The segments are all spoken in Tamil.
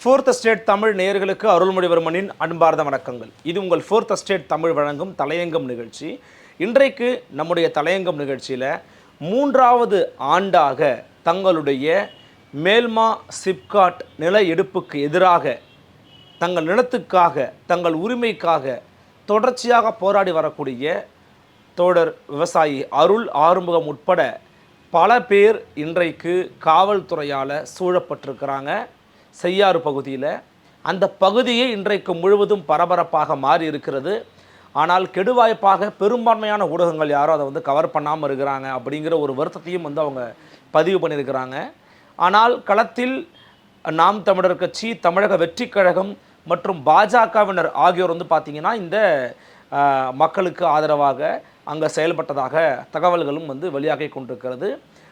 ஃபோர்த் ஸ்டேட் தமிழ் நேயர்களுக்கு அருள்மொழிவர்மனின் அன்பார்ந்த வணக்கங்கள். இது உங்கள் ஃபோர்த் ஸ்டேட் தமிழ் வழங்கும் தலையங்கம் நிகழ்ச்சி. இன்றைக்கு நம்முடைய தலையங்கம் நிகழ்ச்சியில் மூன்றாவது ஆண்டாக தங்களுடைய மேல்மா சிப்காட் நில எடுப்புக்கு எதிராக தங்கள் நிலத்துக்காக தங்கள் உரிமைக்காக தொடர்ச்சியாக போராடி வரக்கூடிய தோழர் விவசாயி அருள் ஆறுமுகம் உட்பட பல பேர் இன்றைக்கு காவல்துறையால் சூழப்பட்டிருக்கிறாங்க. செய்யாறு பகுதியில் அந்த பகுதியே இன்றைக்கு முழுவதும் பரபரப்பாக மாறி இருக்கிறது. ஆனால் கெடுவாய்ப்பாக பெரும்பான்மையான ஊடகங்கள் யாரும் அதை வந்து கவர் பண்ணாமல் இருக்கிறாங்க அப்படிங்கிற ஒரு வருத்தத்தையும் வந்து அவங்க பதிவு பண்ணியிருக்கிறாங்க. ஆனால் களத்தில் நாம் தமிழர் கட்சி தமிழக வெற்றிக் கழகம் மற்றும் பாஜகவினர் ஆகியோர் வந்து பார்த்திங்கன்னா இந்த மக்களுக்கு ஆதரவாக அங்கே செயல்பட்டதாக தகவல்களும் வந்து வெளியாகி கொண்டிருக்கிறது.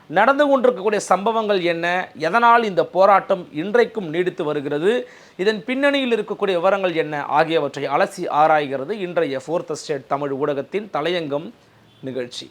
நடந்து கொண்டிருக்கக்கூடிய சம்பவங்கள் என்ன? எதனால் இந்த போராட்டம் இன்றைக்கும் நீடித்து வருகிறது? இதன் பின்னணியில் இருக்கக்கூடிய விவரங்கள் என்ன? ஆகியவற்றை அலசி ஆராய்கிறது இன்றைய ஃபோர்த் ஸ்டேட் தமிழ் ஊடகத்தின் தலையங்கம் நிகழ்ச்சி.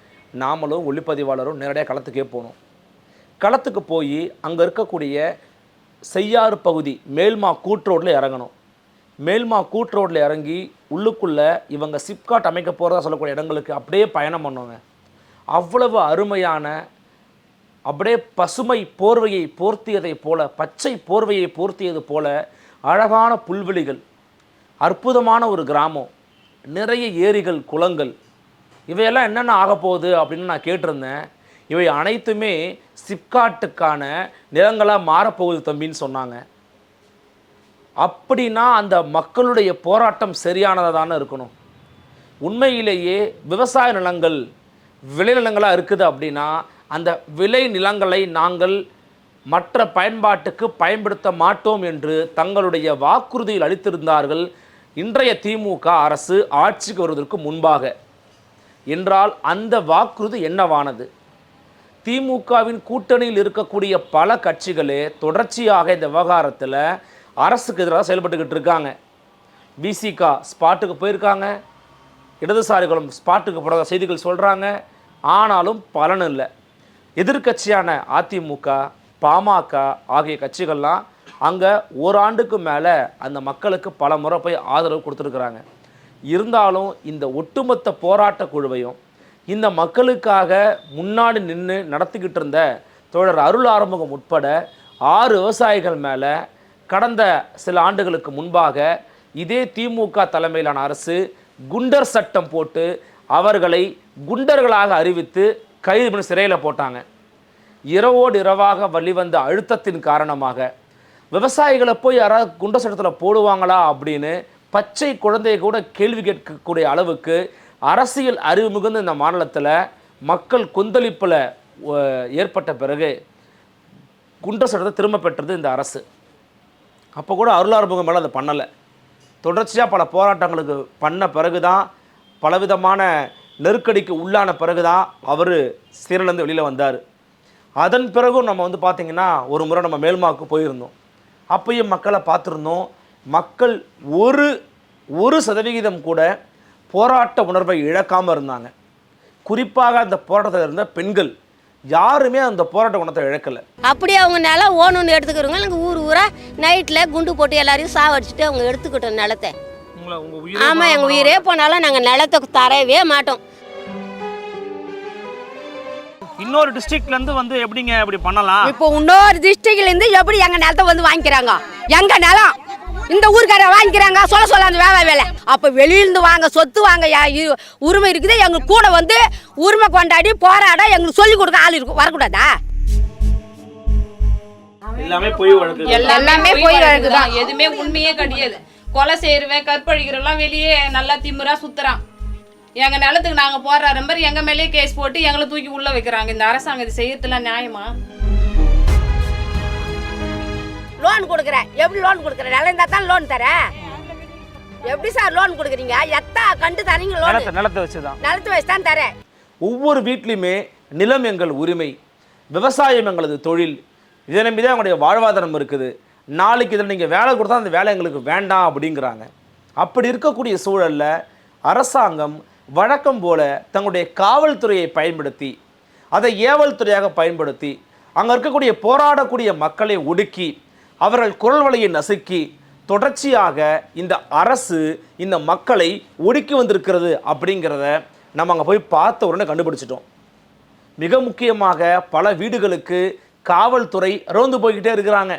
நாமளும் ஒளிப்பதிவாளரும் நேரடியாக களத்துக்கே போகணும். களத்துக்கு போய் அங்கே இருக்கக்கூடிய செய்யாறு பகுதி மேல்மா கூட்ரோட்டில் இறங்கணும். மேல்மா கூட்ரோட்டில் இறங்கி உள்ளுக்குள்ளே இவங்க சிப்காட் அமைக்க போகிறதா சொல்லக்கூடிய இடங்களுக்கு அப்படியே பயணம் பண்ணுவாங்க. அவ்வளவு அருமையான அப்படியே பசுமை போர்வையை போர்த்தியதைப் போல பச்சை போர்வையை போர்த்தியது போல அழகான புல்வெளிகள் அற்புதமான ஒரு கிராமம் நிறைய ஏரிகள் குளங்கள் இவையெல்லாம் என்னென்ன ஆக போகுது அப்படின்னு நான் கேட்டிருந்தேன். இவை அனைத்துமே சிப்காட்டுக்கான நிலங்களாக மாறப்போகுது தம்பின்னு சொன்னாங்க. அப்படின்னா அந்த மக்களுடைய போராட்டம் சரியானதாக தானே இருக்கணும். உண்மையிலேயே விவசாய நிலங்கள் விளைநிலங்களாக இருக்குது அப்படின்னா அந்த விளை நிலங்களை நாங்கள் மற்ற பயன்பாட்டுக்கு பயன்படுத்த மாட்டோம் என்று தங்களுடைய வாக்குறுதியில் அளித்திருந்தார்கள் இன்றைய திமுக அரசு ஆட்சிக்கு வருவதற்கு முன்பாக. என்றால் அந்த வாக்குறுதி என்னவானது? திமுகவின் கூட்டணியில் இருக்கக்கூடிய பல கட்சிகளே தொடர்ச்சியாக இந்த விவகாரத்தில் அரசுக்கு எதிராக செயல்பட்டுக்கிட்டு இருக்காங்க. பிசிகா ஸ்பாட்டுக்கு போயிருக்காங்க. இடதுசாரிகளும் ஸ்பாட்டுக்கு போகிறதா செய்திகள் சொல்கிறாங்க ஆனாலும் பலன் இல்லை. எதிர்க்கட்சியான அதிமுக பாமக ஆகிய கட்சிகள்லாம் அங்கே ஓராண்டுக்கு மேலே அந்த மக்களுக்கு பல முறை போய் ஆதரவு கொடுத்துருக்குறாங்க. இருந்தாலும் இந்த ஒட்டுமொத்த போராட்ட குழுவையும் இந்த மக்களுக்காக முன்னாடி நின்று நடத்திக்கிட்டு இருந்த தோழர் அருள் ஆரம்பகம் உட்பட ஆறு விவசாயிகள் மேலே கடந்த சில ஆண்டுகளுக்கு முன்பாக இதே திமுக தலைமையிலான அரசு குண்டர் சட்டம் போட்டு அவர்களை குண்டர்களாக அறிவித்து கைது பண்ணி சிறையில் போட்டாங்க. இரவோடு இரவாக வழிவந்த அழுத்தத்தின் காரணமாக விவசாயிகளை போய் யாராவது குண்டர் சட்டத்தில் போடுவாங்களா அப்படின்னு பச்சை குழந்தையை கூட கேள்வி கேட்கக்கூடிய அளவுக்கு அரசியல் அறிவு மிகுந்த இந்த மாநிலத்தில் மக்கள் கொந்தளிப்பில் ஏற்பட்ட பிறகு குண்டர் சட்டத்தை திரும்ப பெற்றது இந்த அரசு. அப்போ கூட அருளாறுமுகம் மேலே அதை பண்ணலை. தொடர்ச்சியாக பல போராட்டங்களுக்கு பண்ண பிறகு தான் பலவிதமான நெருக்கடிக்கு உள்ளான பிறகு தான் அவர் சீரழிந்து வெளியில் வந்தார். அதன் பிறகும் நம்ம வந்து பார்த்திங்கன்னா ஒரு முறை நம்ம மேல்மாவுக்கு போயிருந்தோம். அப்பயும் மக்களை பார்த்துருந்தோம். மக்கள் ஒரு ஒரு சதவிகிதம் கூட போராட்ட உணர்வை இழக்காமல் இருந்தாங்க. குறிப்பாக அந்த போராட்டத்தில் இருந்த பெண்கள் யாருமே அந்த போராட்ட குணத்தை இழக்கலை. அப்படியே அவங்க நிலம் ஓணுன்னு எடுத்துக்கிறவங்க எங்கள் ஊர் ஊரா நைட்டில் குண்டு போட்டு எல்லாரையும் சாவடிச்சுட்டு அவங்க எடுத்துக்கிட்டோம் நிலத்தை. ஆமாம் எங்கள் உயிரே போனாலும் நாங்கள் நிலத்தை தரவே மாட்டோம். இன்னொரு டிஸ்ட்ரிக்ட்ல இருந்து வந்து எப்படிங்க இப்படி பண்ணலாம்? இப்போ இன்னொரு டிஸ்ட்ரிக்ட்ல இருந்து எப்படி எங்க நிலத்தை வந்து வாங்கிக்கிறாங்க? எங்க நிலம்? இந்த ஊருக்கார வாங்கிக்கிறாங்க. சொல்ல சொல்ல அந்த வேலை வேலை. அப்ப வெளியிருந்து வாங்க சொத்து வாங்க உரிமை இருக்குது. எங்க கூட வந்து உரிமை கொண்டாடி போராட எங்களுக்கு சொல்லி கொடுக்க ஆள் இருக்கும் வரக்கூடாதா? எல்லாமே பொய் வழக்கு. எல்லாமே பொய் வழக்கு தான். எதுவுமே உண்மையே கிடையாது. கொலை செய்யறவன் கற்பழிக்கிறவெல்லாம் வெளியே நல்லா திமிரா சுத்துறான். எங்க நிலத்துக்கு நாங்க போடுற மாதிரி எங்க மேலேயே கேஸ் போட்டு எங்களை தூக்கி உள்ள வைக்கிறாங்க. இந்த அரசாங்கம் இது செய்யறதுலாம் நியாயமா? லோன் கொடுக்குறேன் எப்படி லோன் கொடுக்குறேன் நிலம் தான் லோன் தரேன் எப்படி சார் லோன் கொடுக்குறீங்க? எத்தா கண்டு தரீங்க லோன்? நிலத்தை நிலத்தை வச்சுதான். நிலத்து வயசு தான் தரேன். ஒவ்வொரு வீட்லையுமே நிலம் எங்கள் உரிமை விவசாயம் எங்களது தொழில். இதை நம்பி தான் எங்களுடைய வாழ்வாதாரம் இருக்குது. நாளைக்கு இதில் நீங்கள் வேலை கொடுத்தா அந்த வேலை எங்களுக்கு வேண்டாம் அப்படிங்கிறாங்க. அப்படி இருக்கக்கூடிய சூழலில் அரசாங்கம் வழக்கம் போல தங்களுடைய காவல்துறையை பயன்படுத்தி அதை ஏவல் துறையாக பயன்படுத்தி அங்கே இருக்கக்கூடிய போராடக்கூடிய மக்களை ஒடுக்கி அவர்கள் குரல் வலையை நசுக்கி தொடர்ச்சியாக இந்த அரசு இந்த மக்களை ஒடுக்கி வந்திருக்கிறது அப்படிங்கிறத நம்ம அங்கே போய் பார்த்த உடனே கண்டுபிடிச்சிட்டோம். மிக முக்கியமாக பல வீடுகளுக்கு காவல்துறை ரோந்து போய்கிட்டே இருக்கிறாங்க.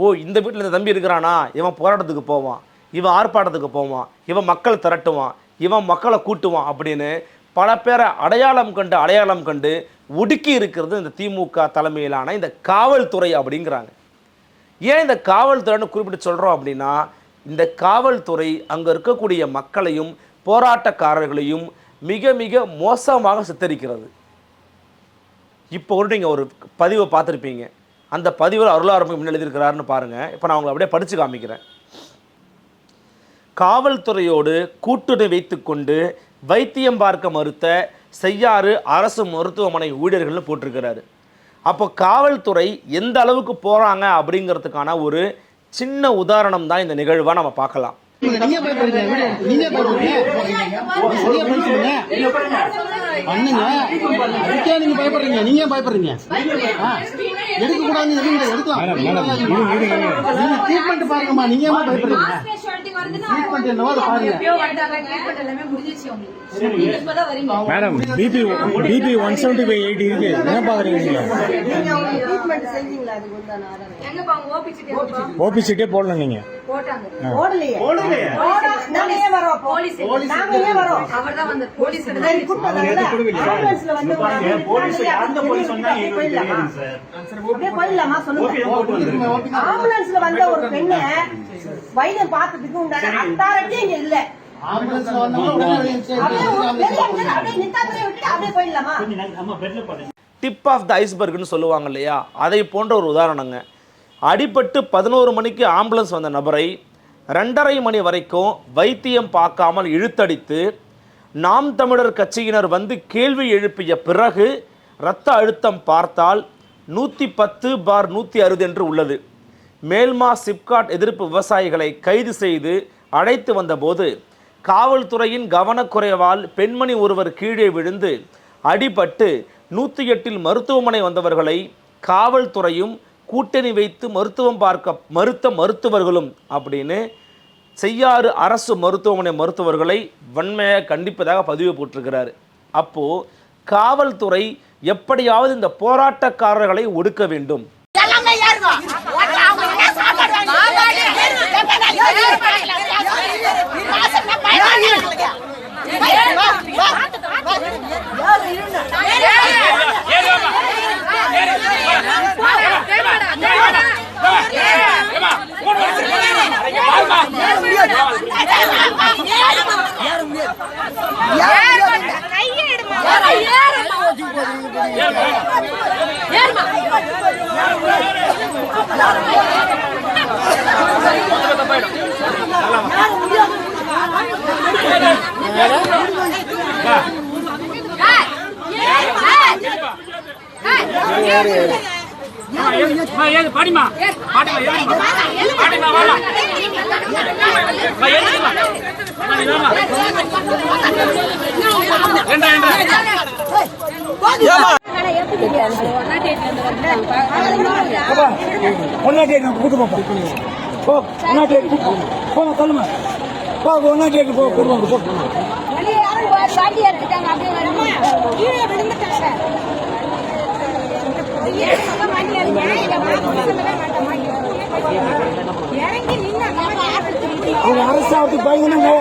ஓ இந்த வீட்டில் இந்த தம்பி இருக்கிறானா? இவன் போராட்டத்துக்கு போவான். இவன் ஆர்ப்பாட்டத்துக்கு போவான். இவன் மக்கள் திரட்டுவான். இவன் மக்களை கூட்டுவான் அப்படின்னு பல பேரை அடையாளம் கண்டு அடையாளம் கண்டு ஒடுக்கி இருக்கிறது இந்த திமுக தலைமையிலான இந்த காவல்துறை அப்படிங்கிறாங்க. ஏன் இந்த காவல்துறைன்னு குறிப்பிட்டு சொல்கிறோம் அப்படின்னா இந்த காவல்துறை அங்கே இருக்கக்கூடிய மக்களையும் போராட்டக்காரர்களையும் மிக மிக மோசமாக சித்தரிக்கிறது. இப்போ கூட நீங்கள் ஒரு பதிவை பார்த்துருப்பீங்க. அந்த பதிவில் அருளாரம்பு என்ன எழுதியிருக்கிறாருன்னு பாருங்கள் இப்போ நான் அவங்களை அப்படியே படித்து காமிக்கிறேன். காவல்துறையோடு கூட்டுணை வைத்துக்கொண்டு வைத்தியம் பார்க்க மறுத்த செய்யாறு அரசு மருத்துவமனை ஊழியர்கள்னு போட்டிருக்கிறாரு. அப்போ காவல்துறை எந்த அளவுக்கு போகிறாங்க அப்படிங்கிறதுக்கான ஒரு சின்ன உதாரணம் தான் இந்த நிகழ்வாக நம்ம பார்க்கலாம். நீங்க பயப்படுறீங்க விடு. நீங்க பேசுறீங்க பண்ணுங்க. அதுக்கே நீங்க பயப்படுறீங்க. நீங்க ஏன் பயப்படுறீங்க? ஆ, எடுக்க கிடையாது. எடுக்கலாம். நீங்க ட்ரீட்மெண்ட் பாருங்கம்மா. நீங்க ஏன் பயப்படுறீங்க? ட்ரீட்மெண்ட் என்னவோ அதை பாருங்க. Madam BP BP one seventy five eighty இருக்கு. என்ன பாக்குறீங்க நீங்க? ஓபி சீட்டே போடல நீங்க. ஆம்புலன்ஸ்ல வந்த ஒரு பெண்ண வைத்தியம் பார்த்ததுக்கு உண்டான அத்தாரட்டே இங்க இல்ல. ஆம்புலன்ஸ்ல வந்தவங்க அப்படியே ஒரு அப்படியே நித்தாத்திரையை விட்டுட்டு அப்படியே போயிடலாமா? டிப் ஆஃப் த ஐஸ்பர்க்னு சொல்லுவாங்க இல்லையா? அதை போன்ற ஒரு உதாரணங்க. அடிபட்டு பதினோரு மணிக்கு ஆம்புலன்ஸ் வந்த நபரை ரெண்டரை மணி வரைக்கும் வைத்தியம் பார்க்காமல் இழுத்தடித்து நாம் தமிழர் கட்சியினர் வந்து கேள்வி எழுப்பிய பிறகு இரத்த அழுத்தம் பார்த்தால் நூற்றி பத்து பார் நூற்றி அறுபது என்று உள்ளது. மேல்மா சிப்காட் எதிர்ப்பு விவசாயிகளை கைது செய்து அழைத்து வந்தபோது காவல்துறையின் கவனக்குறைவால் பெண்மணி ஒருவர் கீழே விழுந்து அடிபட்டு நூற்றி எட்டில் மருத்துவமனை வந்தவர்களை காவல்துறையும் கூட்டணி வைத்து மருத்துவம் பார்க்க மறுத்த மருத்துவர்களும் அப்படின்னு செய்யாறு அரசு மருத்துவமனை மருத்துவர்களை வன்மையாக கண்டிப்பதாக பதிவு போட்டிருக்கிறார். அப்போது காவல்துறை எப்படியாவது இந்த போராட்டக்காரர்களை ஒடுக்க வேண்டும். போடா போடா போடா போடா ஒன்னாட்டி கூட்டு போப்பா போ ஒன்னாட்டி போ தள்ளுமா போ ஒன்னாட்டி போ கூட்டு போ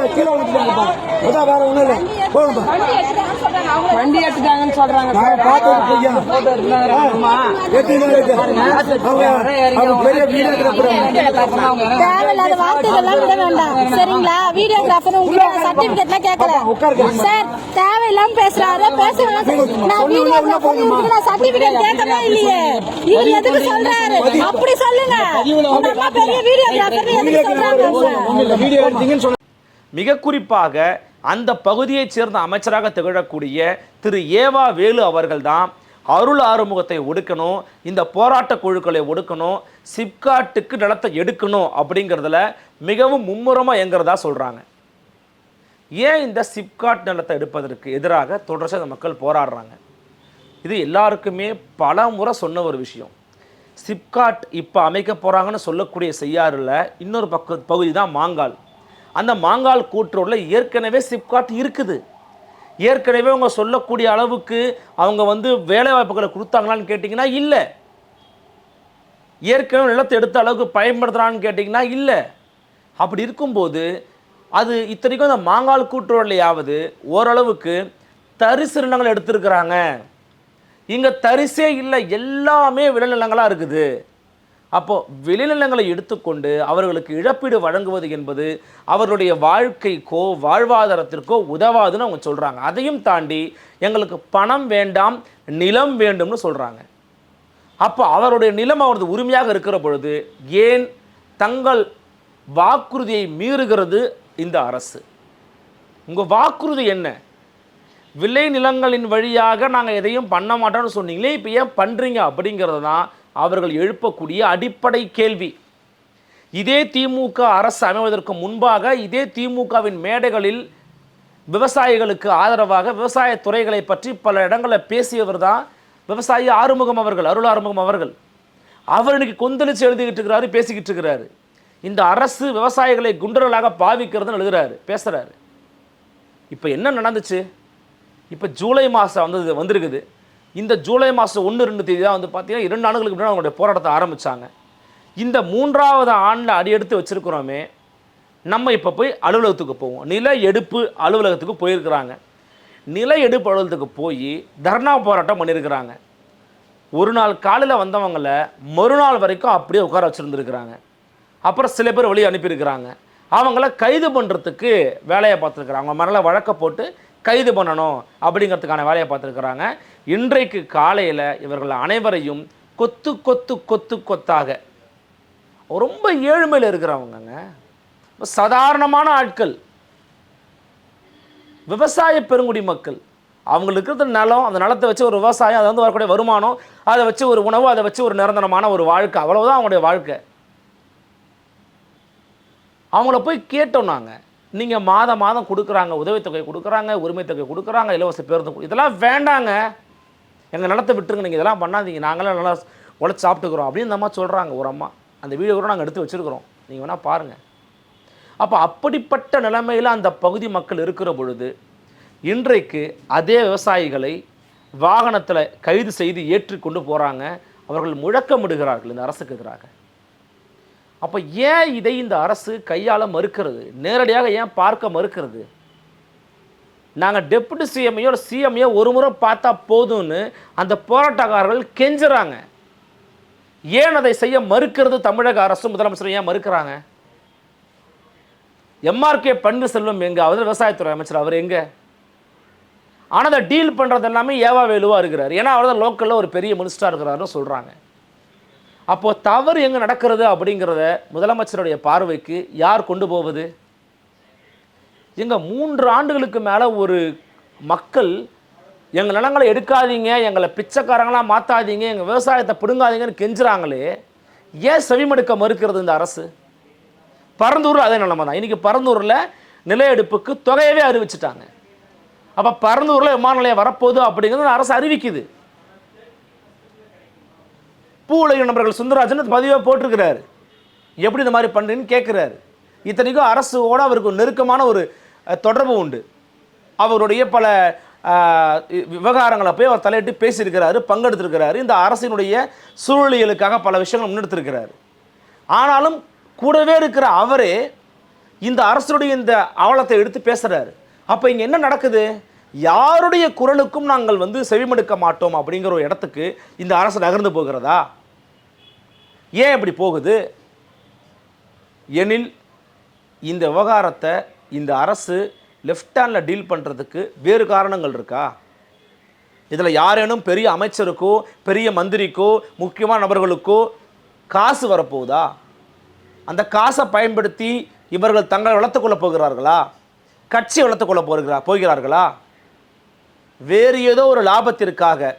கீழே அவங்க கீழே வேற ஒண்ணும் இல்லை போங்கப்பா வண்டி எடுத்துட்டாங்க வண்டி எடுத்துட்டாங்கன்னு சொல்றாங்க தேவையில்லாத வார்த்தைகள்லாம் விட வேண்டாம். சரிங்களா? வீடியோகிராஃபர் உங்களுக்கு சர்டிபிகேட்லாம் கேட்கல. சார் தேவையில்லாம பேசுறாரு. பேச நான் வீடியோகிராஃபர் நான் சர்டிபிகேட் கேட்கவே இல்லையே. இவர் எதுக்கு சொல்றாரு? அப்படி சொல்லுங்க. பெரிய வீடியோகிராஃபர் எதுக்கு சொல்றாங்க வீடியோ எடுத்தீங்கன்னு சொன்ன மிக குறிப்பாக அந்த பகுதியைச் சேர்ந்த அமைச்சராக திகழக்கூடிய திரு ஏவா வேலு அவர்கள்தான் அருள் ஆறுமுகத்தை ஒடுக்கணும் இந்த போராட்ட குழுக்களை ஒடுக்கணும் சிப்காட்டுக்கு நிலத்தை எடுக்கணும் அப்படிங்கிறதுல மிகவும் மும்முரமாக எங்கிறதா சொல்கிறாங்க ஏன் இந்த சிப்காட் நிலத்தை எடுப்பதற்கு எதிராக தொடர்ச்சியாக மக்கள் போராடுறாங்க? இது எல்லாருக்குமே பல முறை சொன்ன ஒரு விஷயம். சிப்காட் இப்போ அமைக்க போகிறாங்கன்னு சொல்லக்கூடிய செய்யாறில் இன்னொரு பக்க பகுதி தான் மாங்கால். அந்த மாங்கால் கூற்றோடில் ஏற்கனவே சிப்காட் இருக்குது. ஏற்கனவே அவங்க சொல்லக்கூடிய அளவுக்கு அவங்க வந்து வேலை வாய்ப்புகளை கொடுத்தாங்களான்னு கேட்டிங்கன்னா இல்லை. ஏற்கனவே நிலத்தை எடுத்த அளவுக்கு பயன்படுத்துகிறான்னு கேட்டிங்கன்னா இல்லை. அப்படி இருக்கும்போது அது இத்தனைக்கும் அந்த மாங்கால் கூட்டுறவுலையாவது ஓரளவுக்கு தரிசு நிலங்கள் எடுத்திருக்கிறாங்க. இங்கே தரிசே இல்லை எல்லாமே விளைநிலங்களாக இருக்குது. அப்போது விளைநிலங்களை எடுத்துக்கொண்டு அவர்களுக்கு இழப்பீடு வழங்குவது என்பது அவர்களுடைய வாழ்க்கைக்கோ வாழ்வாதாரத்திற்கோ உதவாதுன்னு அவங்க சொல்கிறாங்க அதையும் தாண்டி எங்களுக்கு பணம் வேண்டாம் நிலம் வேண்டும்னு சொல்கிறாங்க அப்போ அவருடைய நிலம் அவரது உரிமையாக இருக்கிற பொழுது ஏன் தங்கள் வாக்குறுதியை மீறுகிறது இந்த அரசு? உங்கள் வாக்குறுதி என்ன? விளை நிலங்களின் வழியாக நாங்கள் எதையும் பண்ண மாட்டோம்னு சொன்னீங்களே இப்போ ஏன் பண்ணுறீங்க அப்படிங்கிறது தான் அவர்கள் எழுப்பக்கூடிய அடிப்படை கேள்வி. இதே திமுக அரசு அமைவதற்கு முன்பாக இதே திமுகவின் மேடைகளில் விவசாயிகளுக்கு ஆதரவாக விவசாய துறைகளை பற்றி பல இடங்களில் பேசியவர் தான் விவசாயி ஆறுமுகம் அவர்கள் அருள் ஆறுமுகம் அவர்கள். அவர் இன்னைக்கு கொந்தளிச்சு எழுதிக்கிட்டு இருக்கிறாரு பேசிக்கிட்டு இருக்கிறாரு. இந்த அரசு விவசாயிகளை குண்டர்களாக பாவிக்கிறதுன்னு எழுதுறாரு பேசுகிறாரு இப்போ என்ன நடந்துச்சு? இப்போ ஜூலை மாதம் வந்தது வந்திருக்குது. இந்த ஜூலை மாதம் ஒன்று ரெண்டு தேதி தான் வந்து பார்த்தீங்கன்னா இரண்டு ஆண்டுகளுக்கு முன்னாடி அவங்களுடைய போராட்டத்தை ஆரம்பித்தாங்க இந்த மூன்றாவது ஆண்டில் அடியெடுத்து வச்சுருக்கிறோமே நம்ம இப்போ போய் அலுவலகத்துக்கு போவோம். நில எடுப்பு அலுவலகத்துக்கு போயிருக்கிறாங்க. நில எடுப்பு அலுவலகத்துக்கு போய் தர்ணா போராட்டம் பண்ணியிருக்கிறாங்க ஒரு நாள் காலையில் வந்தவங்களை மறுநாள் வரைக்கும் அப்படியே உட்கார வச்சுருந்துருக்குறாங்க. அப்புறம் சில பேர் வெளியே அனுப்பியிருக்கிறாங்க. அவங்கள கைது பண்ணுறதுக்கு வேலையை பார்த்துருக்குறாங்க. அவங்க மேலே வழக்க போட்டு கைது பண்ணணும் அப்படிங்கிறதுக்கான வேலையை பார்த்துருக்குறாங்க. இன்றைக்கு காலையில் இவர்கள் அனைவரையும் கொத்து கொத்து கொத்து கொத்தாக. ரொம்ப ஏழ்மையில் இருக்கிறவங்கங்க. சாதாரணமான ஆட்கள். விவசாய பெருங்குடி மக்கள். அவங்களுக்கு இருக்கிறது நிலம் அந்த நிலத்தை வச்சு ஒரு விவசாயம் அதை வந்து வரக்கூடிய வருமானம் அதை வச்சு ஒரு உணவு அதை வச்சு ஒரு நிரந்தரமான ஒரு வாழ்க்கை. அவ்வளோதான் அவங்களுடைய வாழ்க்கை. அவங்கள போய் கேட்டோம் நாங்கள் நீங்கள் மாதம் மாதம் கொடுக்குறாங்க உதவித்தொகை கொடுக்குறாங்க உரிமைத்தொகை கொடுக்குறாங்க இலவச பேருந்து இதெல்லாம் வேண்டாங்க. எங்கள் நிலத்தை விட்டுருங்க நீங்கள் இதெல்லாம் பண்ணாதீங்க. நாங்களாம் நல்லா உழைச்சி சாப்பிட்டுக்கிறோம் அப்படின்னு இந்த அம்மா சொல்கிறாங்க ஒரு அம்மா. அந்த வீடியோ கூட நாங்கள் எடுத்து வச்சுருக்கிறோம். நீங்கள் வேணால் பாருங்கள் அப்போ அப்படிப்பட்ட நிலைமையில் அந்த பகுதி மக்கள் இருக்கிற பொழுது இன்றைக்கு அதே விவசாயிகளை வாகனத்தில் கைது செய்து ஏற்றி கொண்டு போகிறாங்க அவர்கள் முழக்கமிடுகிறார்கள் இந்த அரசுக்கு எதிராக. அப்போ ஏன் இதை இந்த அரசு கையால் மறுக்கிறது? நேரடியாக ஏன் பார்க்க மறுக்கிறது? நாங்கள் டெப்புட்டி சிஎம்ஐயோ சிஎம்ஐயோ ஒரு முறை பார்த்தா போதும்னு அந்த போராட்டக்காரர்கள் கெஞ்சுறாங்க. ஏன் அதை செய்ய மறுக்கிறது தமிழக அரசு? முதலமைச்சர் ஏன் மறுக்கிறாங்க? எம்ஆர்கே பன்னீர்செல்வம் எங்கே? அவர் விவசாயத்துறை அமைச்சர். அவர் எங்கே? ஆனால் அதை டீல் பண்ணுறது எல்லாமே ஏவா வேலுவாக இருக்கிறார். ஏன்னா அவர் தான் லோக்கலில் ஒரு பெரிய மினிஸ்டராக இருக்கிறாருன்னு சொல்கிறாங்க அப்போது தவறு எங்கே நடக்கிறது அப்படிங்கிறத முதலமைச்சருடைய பார்வைக்கு யார் கொண்டு போவது? எங்க மூன்று ஆண்டுகளுக்கு மேலே ஒரு மக்கள் எங்கள் நிலங்களை எடுக்காதீங்க எங்களை பிச்சைக்காரங்களாக மாற்றாதீங்க எங்கள் விவசாயத்தை பிடுங்காதீங்கன்னு கெஞ்சுறாங்களே ஏன் செவிமடுக்க மறுக்கிறது இந்த அரசு? பரந்தூர் அதே நிலைமை தான். இன்றைக்கி பரந்தூரில் நில எடுப்புக்கு தொகையவே அறிவிச்சிட்டாங்க. அப்போ பரந்தூரில் விமான நிலையம் வரப்போகுது அப்படிங்கிறது அரசு அறிவிக்குது. பூவுலக நண்பர்கள் சுந்தரராஜன் பதிவாக போட்டிருக்கிறாரு. எப்படி இந்த மாதிரி பண்ணுறீங்கன்னு கேட்குறாரு இத்தனைக்கும் அரசோட அவருக்கு ஒரு நெருக்கமான ஒரு தொடர்பு உண்டு. அவருடைய பல விவகாரங்களை போய் அவர் தலையிட்டு பேசியிருக்கிறாரு பங்கெடுத்திருக்கிறாரு. இந்த அரசினுடைய சூழலியலுக்காக பல விஷயங்கள் முன்னெடுத்திருக்கிறாரு. ஆனாலும் கூடவே இருக்கிற அவரே இந்த அரசுடைய இந்த அவலத்தை எடுத்து பேசுகிறாரு அப்போ இங்கே என்ன நடக்குது? யாருடைய குரலுக்கும் நாங்கள் வந்து செவிமடுக்க மாட்டோம் அப்படிங்கிற ஒரு இடத்துக்கு இந்த அரசு நகர்ந்து போகிறதா? ஏன் இப்படி போகுது? எனில் இந்த விவகாரத்தை இந்த அரசு லெஃப்ட் ஹேண்டில் டீல் பண்ணுறதுக்கு வேறு காரணங்கள் இருக்கா? இதில் யாரேனும் பெரிய அமைச்சருக்கோ பெரிய மந்திரிக்கோ முக்கியமான நபர்களுக்கோ காசு வரப்போகுதா? அந்த காசை பயன்படுத்தி இவர்கள் தங்களை வளர்த்துக்கொள்ள போகிறார்களா? கட்சி வளர்த்துக்கொள்ள போகிறா போகிறார்களா? வேறு ஏதோ ஒரு லாபத்திற்காக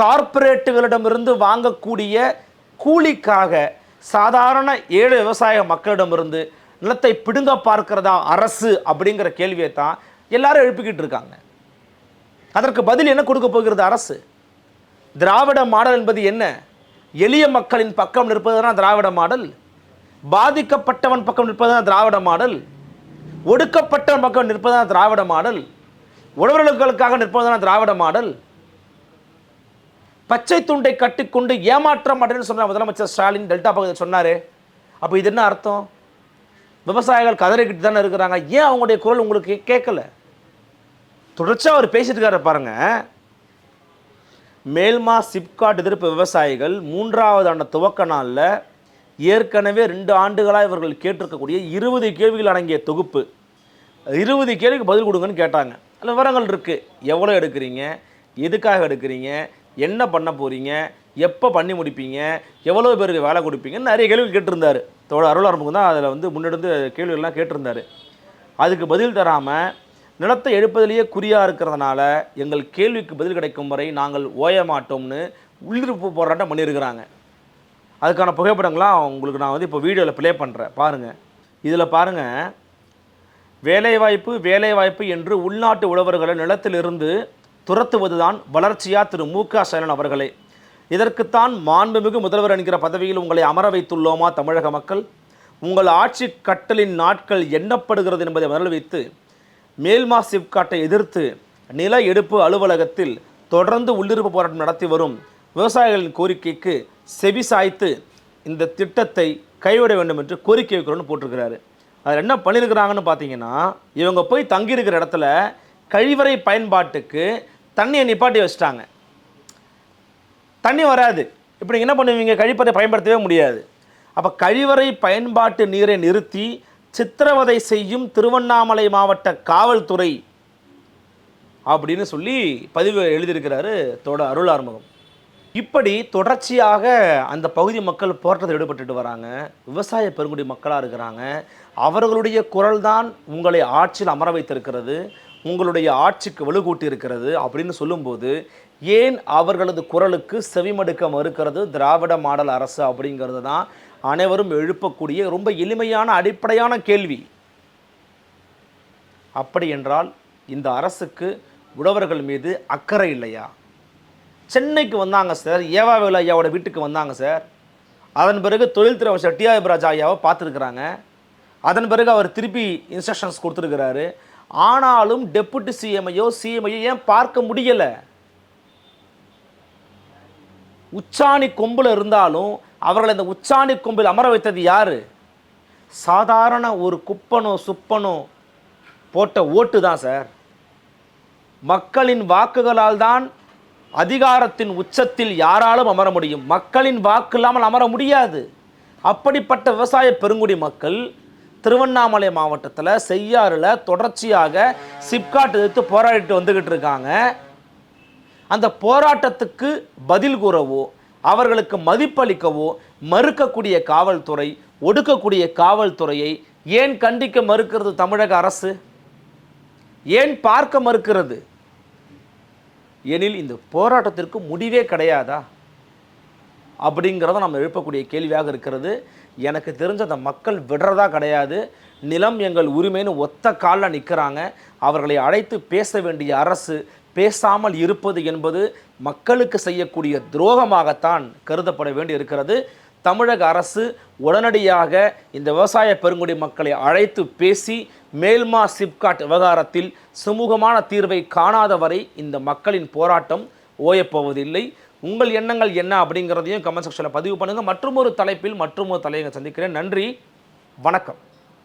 கார்ப்பரேட்டுகளிடமிருந்து வாங்கக்கூடிய கூலிக்காக சாதாரண ஏழை விவசாய மக்களிடமிருந்து நிலத்தை பிடுங்க பார்க்கிறதா அரசு அப்படிங்கிற கேள்வியை தான் எல்லாரும் எழுப்பிக்கிட்டு இருக்காங்க. அதற்கு பதில் என்ன கொடுக்க போகிறது அரசு? திராவிட மாடல் என்பது என்ன? எளிய மக்களின் பக்கம் நிற்பதுதான் திராவிட மாடல்? பாதிக்கப்பட்டவன் பக்கம் நிற்பதுதான் திராவிட மாடல்? ஒடுக்கப்பட்டவன் பக்கம் நிற்பதுதான் திராவிட மாடல்? உழவர்களுக்காக நிற்பதுதான் திராவிட மாடல்? பச்சை துண்டை கட்டிக்கொண்டு ஏமாற்றம் அப்படின்னு சொன்ன முதலமைச்சர் ஸ்டாலின் டெல்டா பகுதியில் சொன்னார். அப்போ இது என்ன அர்த்தம்? விவசாயிகள் கதறிக்கிட்டு தானே இருக்கிறாங்க. ஏன் அவங்களுடைய குரல் உங்களுக்கு கேட்கல? தொடர்ச்சியாக அவர் பேசிட்டு இருக்கார பாருங்க. மேல்மா சிப்காட் எதிர்ப்பு விவசாயிகள் மூன்றாவது ஆண்டு துவக்க நாளில் ஏற்கனவே ரெண்டு ஆண்டுகளாக இவர்கள் கேட்டிருக்கக்கூடிய இருபது கேள்விகள் அடங்கிய தொகுப்பு. இருபது கேள்விக்கு பதில் கொடுங்கன்னு கேட்டாங்க. அதில் விவரங்கள் இருக்குது எவ்வளோ எடுக்கிறீங்க? எதுக்காக எடுக்கிறீங்க? என்ன பண்ண போகிறீங்க எப்போ பண்ணி முடிப்பீங்க? எவ்வளோ பேருக்கு வேலை கொடுப்பீங்கன்னு நிறைய கேள்வி கேட்டிருந்தார். தோட அருளாரம்புக்கு தான் அதில் வந்து முன்னெடுத்து கேள்விகள்லாம் கேட்டிருந்தார். அதுக்கு பதில் தராமல் நிலத்தை எடுப்பதிலேயே குறியாக இருக்கிறதுனால எங்கள் கேள்விக்கு பதில் கிடைக்கும் வரை நாங்கள் ஓய மாட்டோம்னு உள்ளிருப்பு போராட்டம் பண்ணியிருக்கிறாங்க. அதுக்கான புகைப்படங்கள்லாம் உங்களுக்கு நான் வந்து இப்போ வீடியோவில் ப்ளே பண்ணுறேன் பாருங்கள் இதில் பாருங்கள் வேலைவாய்ப்பு வேலைவாய்ப்பு என்று உள்நாட்டு உழவர்களை நிலத்திலிருந்து துரத்துவதுதான் வளர்ச்சியாக திரு மு க ஸ்டாலின் அவர்களே. இதற்குத்தான் மாண்புமிகு முதல்வர் என்கிற பதவியில் உங்களை அமர வைத்துள்ளோமா தமிழக மக்கள்? உங்கள் ஆட்சி கட்டலின் நாட்கள் எண்ணப்படுகிறது என்பதை மனதில் வைத்து மேல்மா சிப்காட்டை எதிர்த்து நில எடுப்பு அலுவலகத்தில் தொடர்ந்து உள்ளிருப்பு போராட்டம் நடத்தி வரும் விவசாயிகளின் கோரிக்கைக்கு செவி சாய்த்து இந்த திட்டத்தை கைவிட வேண்டும் என்று கோரிக்கை வைக்கிறோன்னு போட்டிருக்கிறாரு. அதில் என்ன பண்ணியிருக்கிறாங்கன்னு பார்த்தீங்கன்னா இவங்க போய் தங்கியிருக்கிற இடத்துல கழிவறை பயன்பாட்டுக்கு தண்ணியை நிப்பாட்டி வச்சிட்டாங்க. தண்ணி வராது. இப்போ நீங்கள் என்ன பண்ணுவீங்க? கழிப்பறை பயன்படுத்தவே முடியாது. அப்போ கழிவறை பயன்பாட்டு நீரை நிறுத்தி சித்திரவதை செய்யும் திருவண்ணாமலை மாவட்ட காவல்துறை அப்படின்னு சொல்லி பதிவு எழுதியிருக்கிறாரு தோட அருள் ஆறுமுகம். இப்படி தொடர்ச்சியாக அந்த பகுதி மக்கள் போராட்டத்தில் ஈடுபட்டுட்டு வராங்க. விவசாய பெருங்குடி மக்களாக இருக்கிறாங்க. அவர்களுடைய குரல் தான் உங்களை ஆட்சியில் அமர வைத்திருக்கிறது. உங்களுடைய ஆட்சிக்கு வலுகூட்டி இருக்கிறது அப்படின்னு சொல்லும்போது ஏன் அவர்களது குரலுக்கு செவிமடுக்க மறுக்கிறது திராவிட மாடல் அரசு அப்படிங்கிறது தான் அனைவரும் எழுப்பக்கூடிய ரொம்ப எளிமையான அடிப்படையான கேள்வி. அப்படி என்றால் இந்த அரசுக்கு உழவர்கள் மீது அக்கறை இல்லையா? சென்னைக்கு வந்தாங்க சார் ஏவாவேலு ஐயாவோட வீட்டுக்கு வந்தாங்க சார். அதன் பிறகு தொழில்துறை அமைச்சர் டி ஐயாவை பார்த்துருக்குறாங்க. அதன் பிறகு அவர் திருப்பி இன்ஸ்ட்ரக்ஷன்ஸ் கொடுத்துருக்கிறாரு. ஆனாலும் டெப்புட்டி சிஎம்ஐயோ சிஎம்ஐயோ ஏன் பார்க்க முடியலை? உச்சாணி கொம்பில் இருந்தாலும் அவர்களை இந்த உச்சாணி கொம்பில் அமர வைத்தது யார்? சாதாரண ஒரு குப்பனோ சுப்பனோ போட்ட ஓட்டு தான் சார். மக்களின் வாக்குகளால் தான் அதிகாரத்தின் உச்சத்தில் யாராலும் அமர முடியும். மக்களின் வாக்கு இல்லாமல் அமர முடியாது. அப்படிப்பட்ட விவசாய பெருங்குடி மக்கள் திருவண்ணாமலை மாவட்டத்தில் செய்யாறில் தொடர்ச்சியாக சிப்காட் எதிர்த்து போராடிட்டு வந்துக்கிட்டு இருக்காங்க. அந்த போராட்டத்துக்கு பதில் கூறவோ அவர்களுக்கு மதிப்பளிக்கவோ மறுக்கக்கூடிய காவல்துறை ஒடுக்கக்கூடிய காவல்துறையை ஏன் கண்டிக்க மறுக்கிறது தமிழக அரசு? ஏன் பார்க்க மறுக்கிறது? எனில் இந்த போராட்டத்திற்கு முடிவே கிடையாதா? அப்படிங்கிறத நம்ம எழுப்பக்கூடிய கேள்வியாக இருக்கிறது. எனக்கு தெரிஞ்ச அந்த மக்கள் விடுறதா கிடையாது. நிலம் எங்கள் உரிமைன்னு ஒத்த காலில் நிற்கிறாங்க அவர்களை அழைத்து பேச வேண்டிய அரசு பேசாமல் இருப்பது என்பது மக்களுக்கு செய்யக்கூடிய துரோகமாகத்தான் கருதப்பட வேண்டி இருக்கிறது. தமிழக அரசு உடனடியாக இந்த விவசாய பெருங்குடி மக்களை அழைத்து பேசி மேல்மா சிப்காட் விவகாரத்தில் சுமூகமான தீர்வை காணாத வரை இந்த மக்களின் போராட்டம் ஓயப்போவதில்லை உங்கள் எண்ணங்கள் என்ன அப்படிங்கிறதையும் கமெண்ட் செக்ஷனில் பதிவு பண்ணுங்கள் மற்றும் ஒரு தலைப்பில் மற்றும் ஒரு தலையை சந்திக்கிறேன். நன்றி. வணக்கம்.